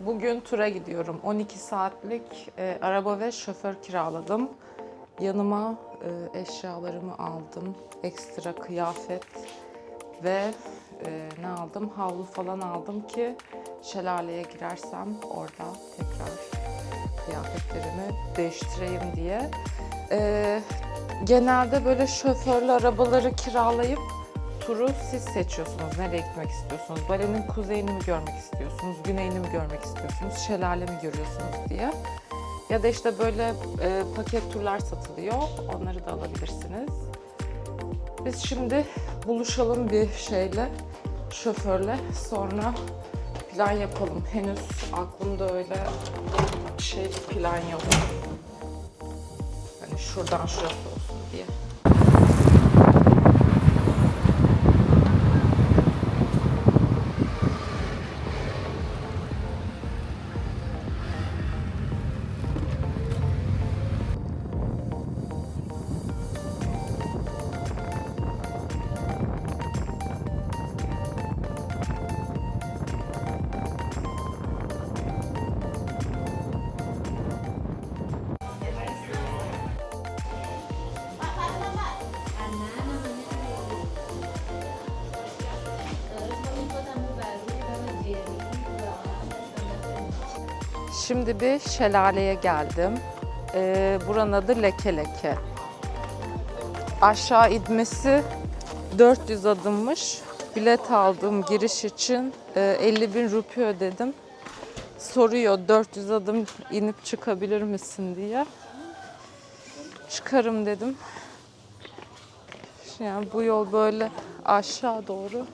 Bugün tura gidiyorum. 12 saatlik e, araba ve şoför kiraladım. Yanıma e, eşyalarımı aldım. Ekstra kıyafet ve e, ne aldım? Havlu falan aldım ki şelaleye girersem orada tekrar kıyafetlerimi değiştireyim diye. E, genelde böyle şoförlü arabaları kiralayıp turu siz seçiyorsunuz. Nereye gitmek istiyorsunuz? Bali'nin kuzeyini mi görmek istiyorsunuz? Güneyini mi görmek istiyorsunuz? Şelale mi görüyorsunuz diye. Ya da işte böyle e, paket turlar satılıyor. Onları da alabilirsiniz. Biz şimdi buluşalım bir şeyle, şoförle. Sonra plan yapalım. Henüz aklımda öyle şey plan yok. Hani şuradan şurası olsun diye. Bir şelaleye geldim. Ee, buranın adı Leke Leke. Aşağı inmesi 400 adımmış. Bilet aldım giriş için e, 50 bin rupi ödedim. Soruyor 400 adım inip çıkabilir misin diye. Çıkarım dedim. Yani bu yol böyle aşağı doğru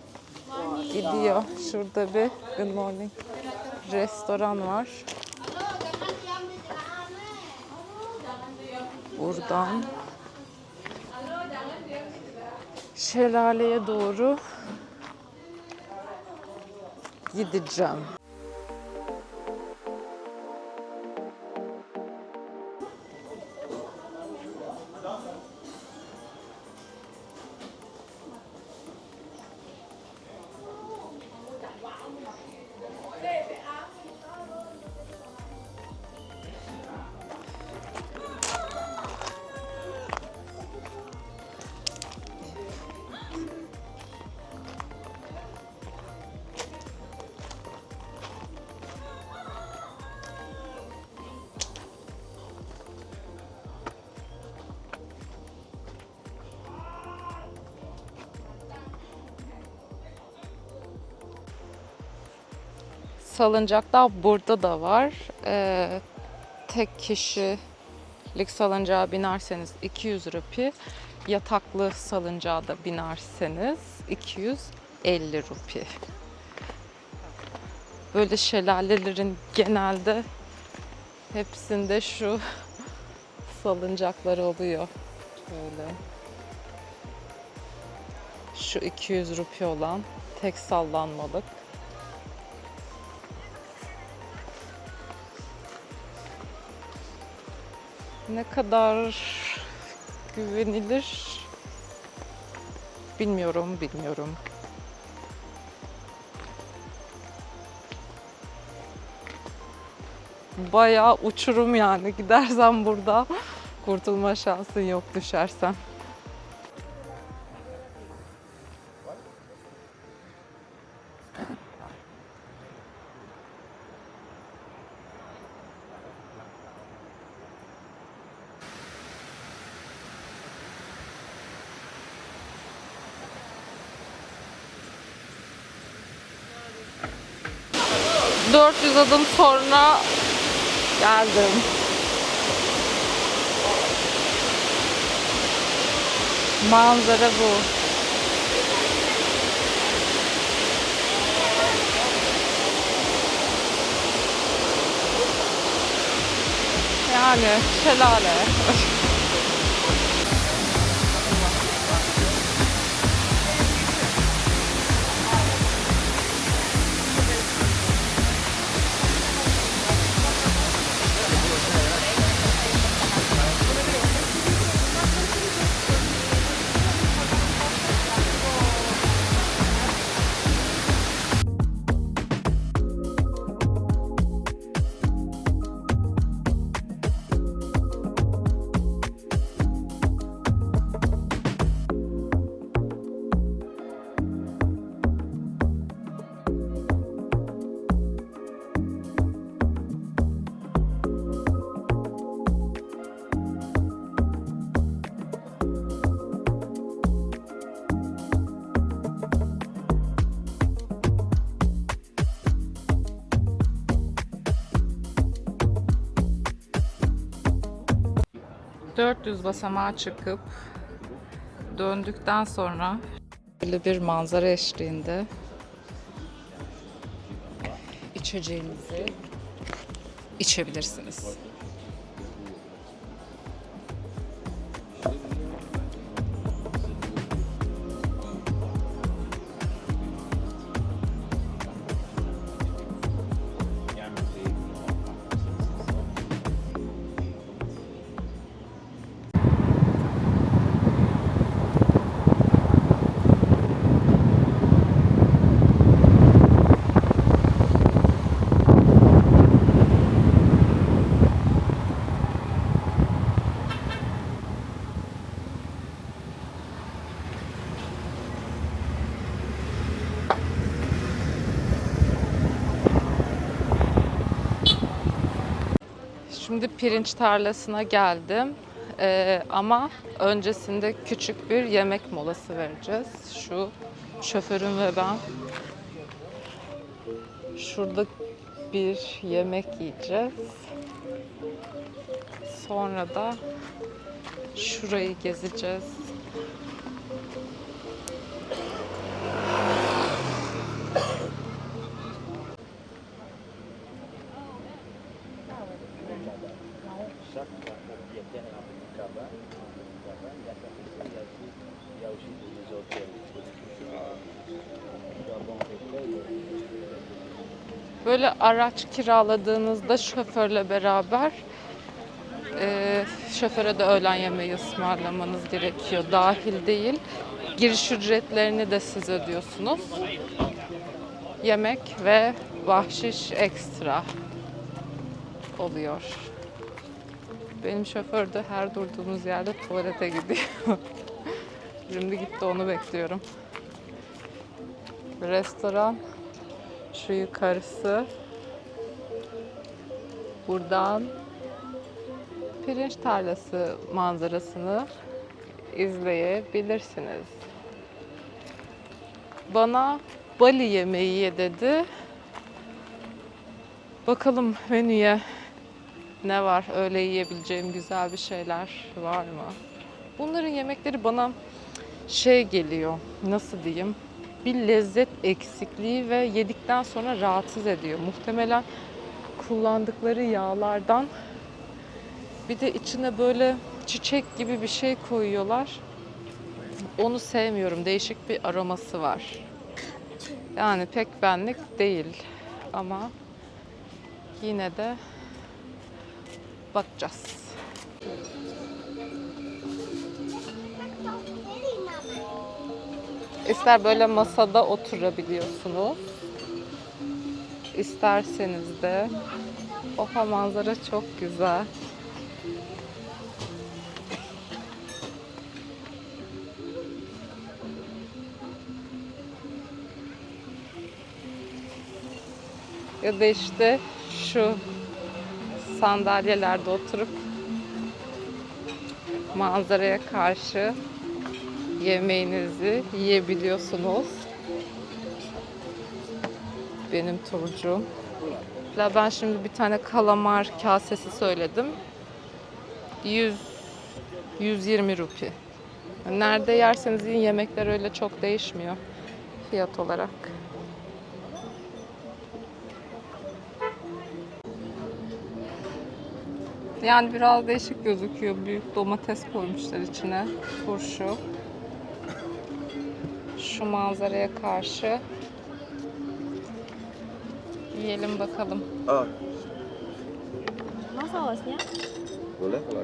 gidiyor. Şurada bir good morning restoran var. Buradan şelaleye doğru gideceğim. Salıncaklar burada da var. Ee, tek kişilik salıncağa binerseniz 200 rupi, yataklı salıncağa da binerseniz 250 rupi. Böyle şelalelerin genelde hepsinde şu salıncaklar oluyor. Böyle. Şu 200 rupi olan tek sallanmalık. Ne kadar güvenilir bilmiyorum, bilmiyorum. Bayağı uçurum yani. Gidersen burada kurtulma şansın yok düşersen. ...400 adım sonra geldim. Manzara bu. Yani şelale. 400 basamağa çıkıp döndükten sonra böyle bir manzara eşliğinde içeceğinizi içebilirsiniz. Şimdi pirinç tarlasına geldim. Ee, ama öncesinde küçük bir yemek molası vereceğiz. Şu şoförüm ve ben şurada bir yemek yiyeceğiz. Sonra da şurayı gezeceğiz. Araç kiraladığınızda şoförle beraber e, şoföre de öğlen yemeği ısmarlamanız gerekiyor. Dahil değil. Giriş ücretlerini de siz ödüyorsunuz. Yemek ve bahşiş ekstra oluyor. Benim şoför de her durduğumuz yerde tuvalete gidiyor. Şimdi gitti onu bekliyorum. Restoran şu yukarısı. Buradan pirinç tarlası manzarasını izleyebilirsiniz. Bana Bali yemeği ye dedi. Bakalım menüye ne var? Öyle yiyebileceğim güzel bir şeyler var mı? Bunların yemekleri bana şey geliyor. Nasıl diyeyim? Bir lezzet eksikliği ve yedikten sonra rahatsız ediyor. Muhtemelen kullandıkları yağlardan bir de içine böyle çiçek gibi bir şey koyuyorlar. Onu sevmiyorum. Değişik bir aroması var. Yani pek benlik değil ama yine de bakacağız. İster böyle masada oturabiliyorsunuz. İsterseniz de Oha manzara çok güzel. Ya da işte şu sandalyelerde oturup manzaraya karşı yemeğinizi yiyebiliyorsunuz. Benim turcum. La ben şimdi bir tane kalamar kasesi söyledim. 100 120 rupi. Nerede yerseniz yiyin yemekler öyle çok değişmiyor fiyat olarak. Yani biraz değişik gözüküyor. Büyük domates koymuşlar içine. Turşu. Şu manzaraya karşı. Yiyelim bakalım. Oh, Mau sausnya? boleh kalau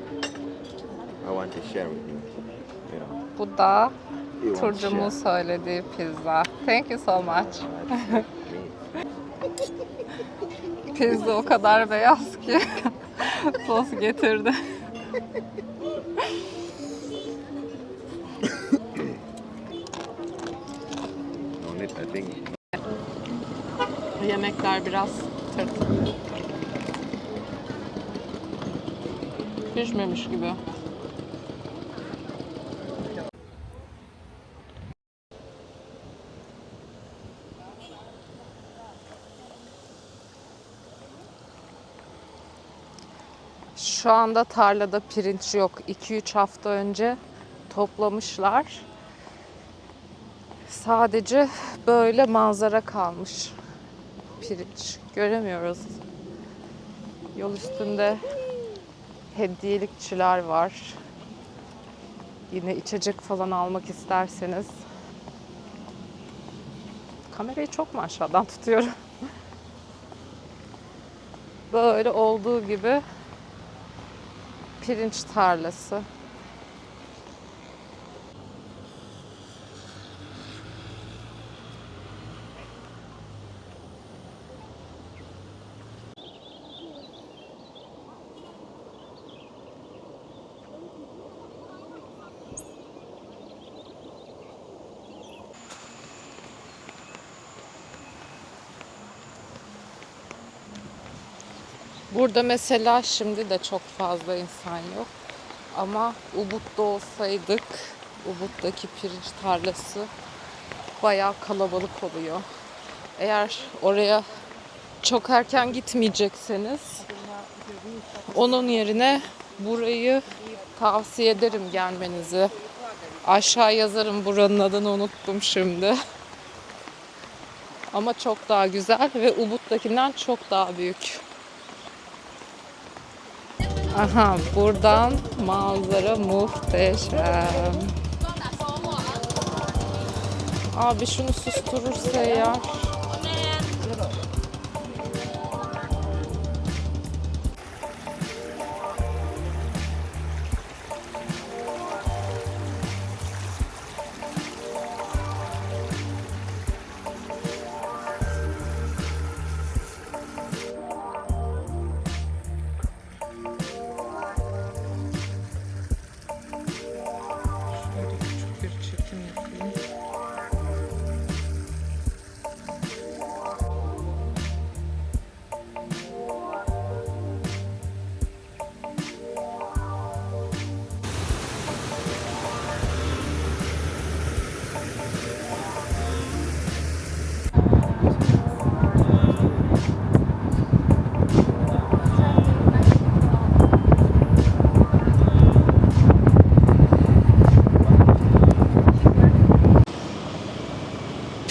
I want to share with you. You know, Bu da you want to turcumun share. söylediği pizza. Thank you so much. Pizza o kadar beyaz ki sos getirdi. Yemekler biraz tırt. Pişmemiş gibi. Şu anda tarlada pirinç yok. 2-3 hafta önce toplamışlar. Sadece böyle manzara kalmış. Pirinç göremiyoruz. Yol üstünde hediyelikçiler var. Yine içecek falan almak isterseniz. Kamerayı çok mu aşağıdan tutuyorum? Böyle olduğu gibi pirinç tarlası. Burada mesela şimdi de çok fazla insan yok. Ama Ubud'da olsaydık, Ubud'daki pirinç tarlası bayağı kalabalık oluyor. Eğer oraya çok erken gitmeyecekseniz onun yerine burayı tavsiye ederim gelmenizi. Aşağı yazarım buranın adını unuttum şimdi. Ama çok daha güzel ve Ubud'dakinden çok daha büyük. Aha buradan manzara muhteşem. Abi şunu susturursa ya.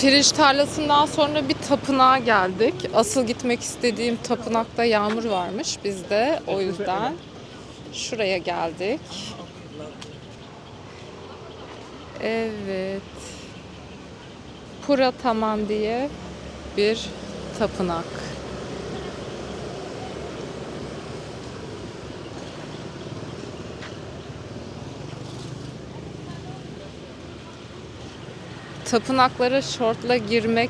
Pirinç tarlasından sonra bir tapınağa geldik. Asıl gitmek istediğim tapınakta yağmur varmış bizde. O yüzden şuraya geldik. Evet. Pura Taman diye bir tapınak. Tapınaklara şortla girmek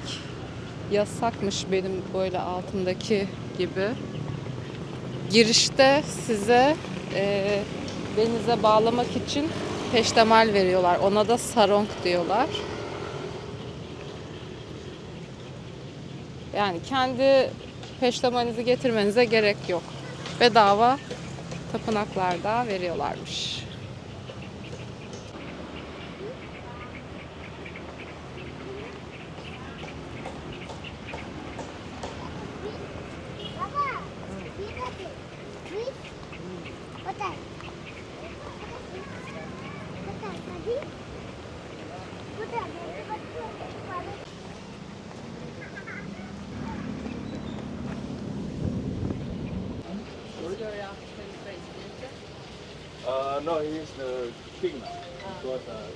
yasakmış benim böyle altındaki gibi. Girişte size e, denize bağlamak için peştemal veriyorlar. Ona da sarong diyorlar. Yani kendi peştemalinizi getirmenize gerek yok. Bedava tapınaklarda veriyorlarmış. King now. Because, uh,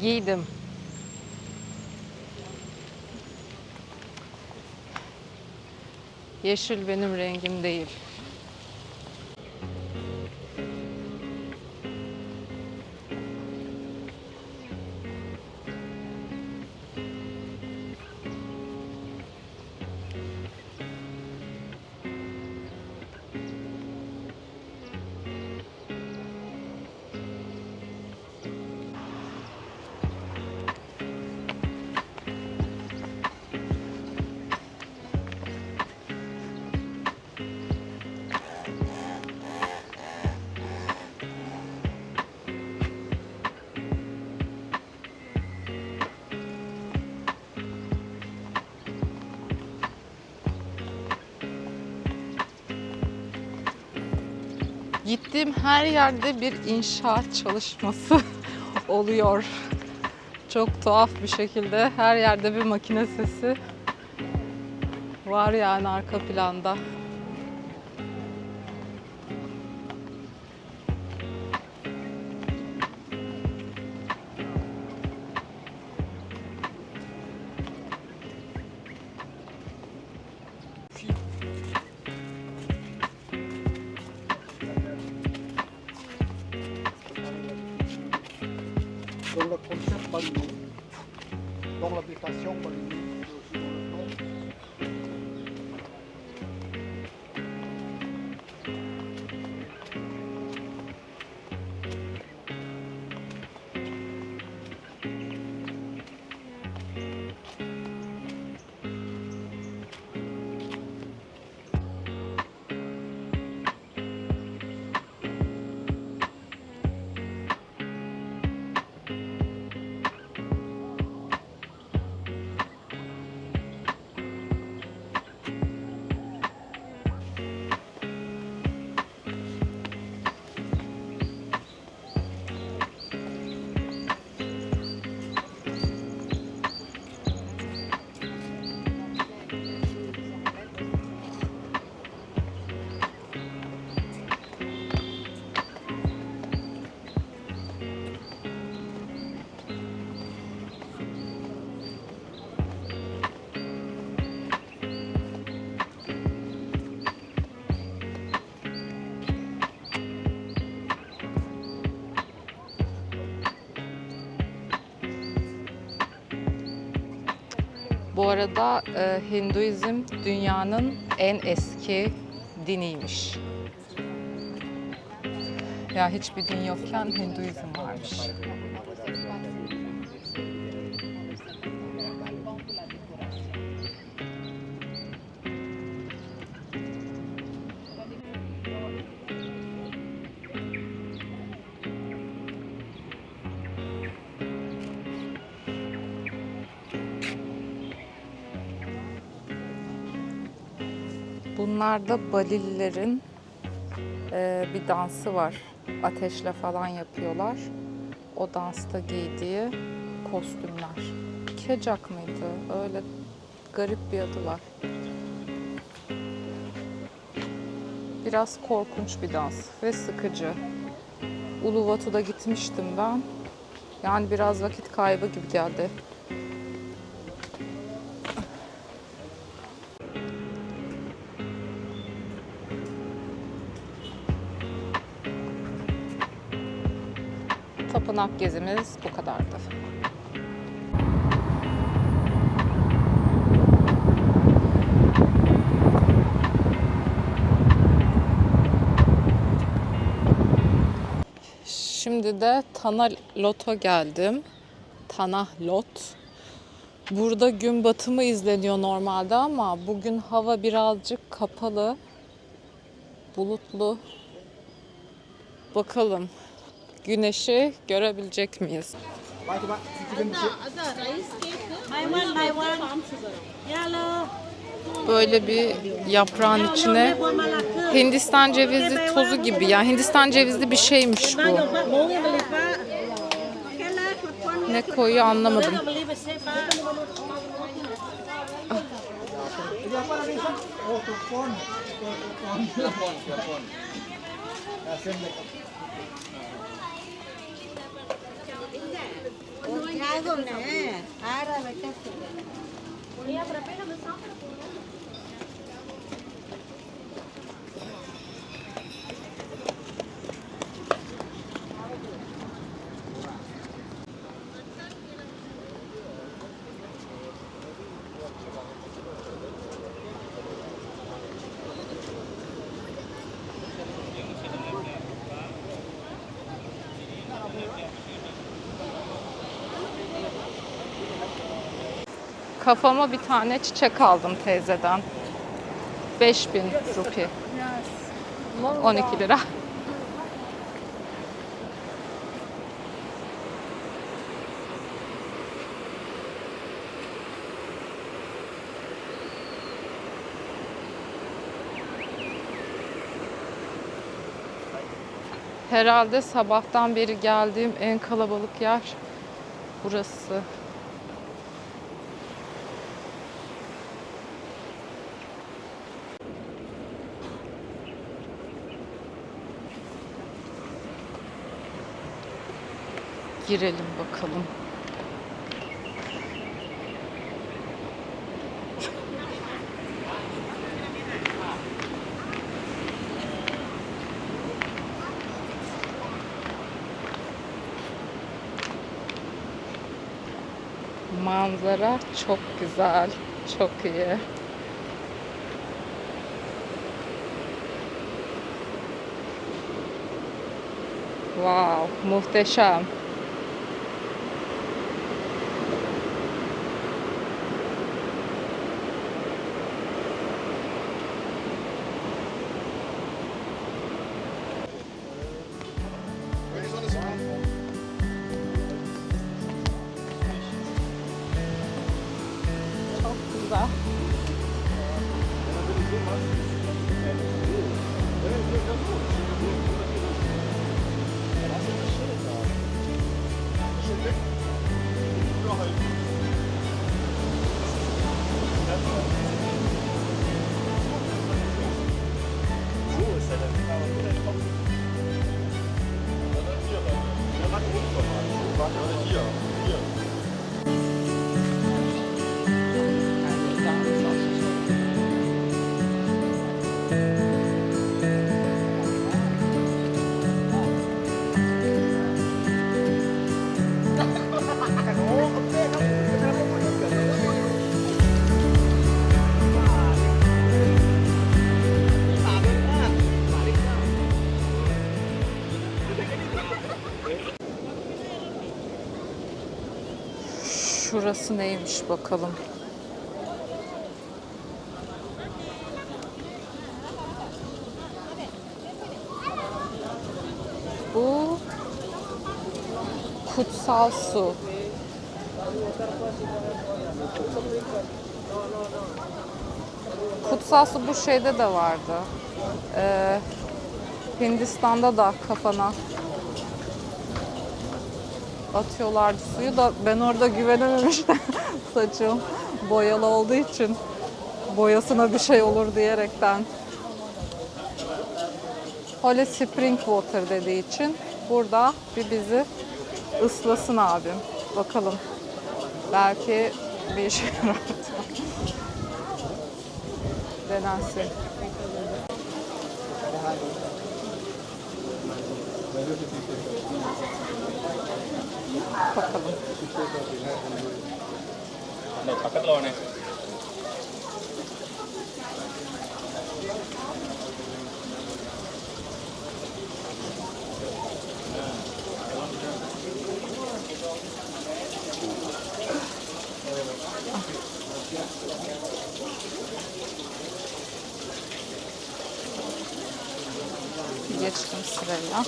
Giydim. Yeşil benim rengim değil. Gittiğim her yerde bir inşaat çalışması oluyor. Çok tuhaf bir şekilde her yerde bir makine sesi var yani arka planda. sur le concept Balou, dont l'application Bu arada e, Hinduizm dünyanın en eski diniymiş. Ya hiçbir din yokken Hinduizm varmış. Bunlar da Balililerin e, bir dansı var. Ateşle falan yapıyorlar. O dansta giydiği kostümler. Kecak mıydı? Öyle garip bir adı var. Biraz korkunç bir dans ve sıkıcı. Uluwatu'da gitmiştim ben. Yani biraz vakit kaybı gibi geldi. Gezimiz bu kadardı. Şimdi de Tana Lot'a geldim. Tana Lot. Burada gün batımı izleniyor normalde ama bugün hava birazcık kapalı. Bulutlu. Bakalım güneşi görebilecek miyiz? Böyle bir yaprağın içine Hindistan cevizi tozu gibi. Yani Hindistan cevizli bir şeymiş bu. Ne koyuyor anlamadım. ஆறாம் வெட்ட. Kafama bir tane çiçek aldım teyzeden. 5000 rupi. 12 lira. Herhalde sabahtan beri geldiğim en kalabalık yer burası. Girelim bakalım. Manzara çok güzel, çok iyi. Wow, muhteşem. Şurası neymiş bakalım. Bu kutsal su. Kutsal su bu şeyde de vardı. Ee, Hindistan'da da kafana atıyorlardı suyu da ben orada güvenememiştim. Saçım boyalı olduğu için boyasına bir şey olur diyerekten. Holy Spring Water dediği için burada bir bizi ıslasın abim. Bakalım. Belki bir işe yarar. Denensin. Bakalım. பக்கத்தில் வானே Geçtim sıraya.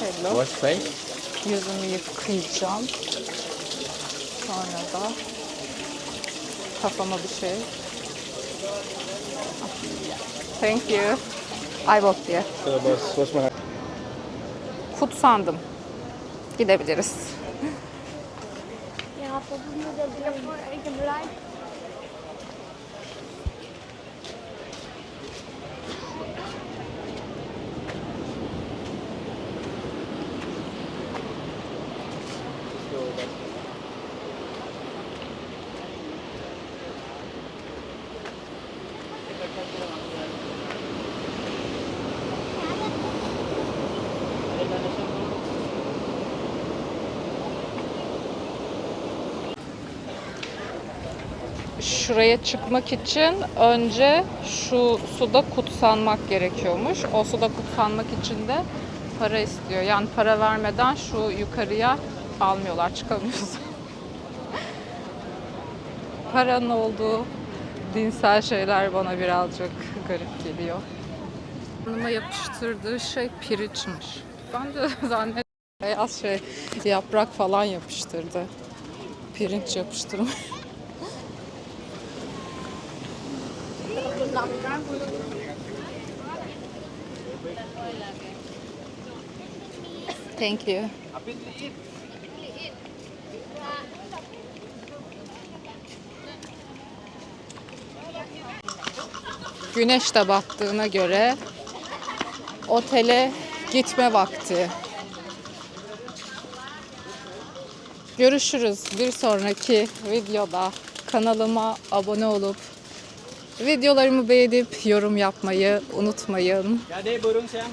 Hello. Wash face. Yüzümü yıkayacağım. Sonra da kafama bir şey. Thank you. Ayvok diye. Wash my Kutsandım. Gidebiliriz. Şuraya çıkmak için önce şu suda kutsanmak gerekiyormuş. O suda kutsanmak için de para istiyor. Yani para vermeden şu yukarıya almıyorlar, çıkamıyoruz. Paranın olduğu dinsel şeyler bana birazcık garip geliyor. Yanıma yapıştırdığı şey pirinçmiş. Ben de zannettim beyaz şey yaprak falan yapıştırdı. Pirinç yapıştırmış. Thank you. Güneş de battığına göre otele gitme vakti. Görüşürüz bir sonraki videoda. Kanalıma abone olup videolarımı beğenip yorum yapmayı unutmayın. Jadi burung sayang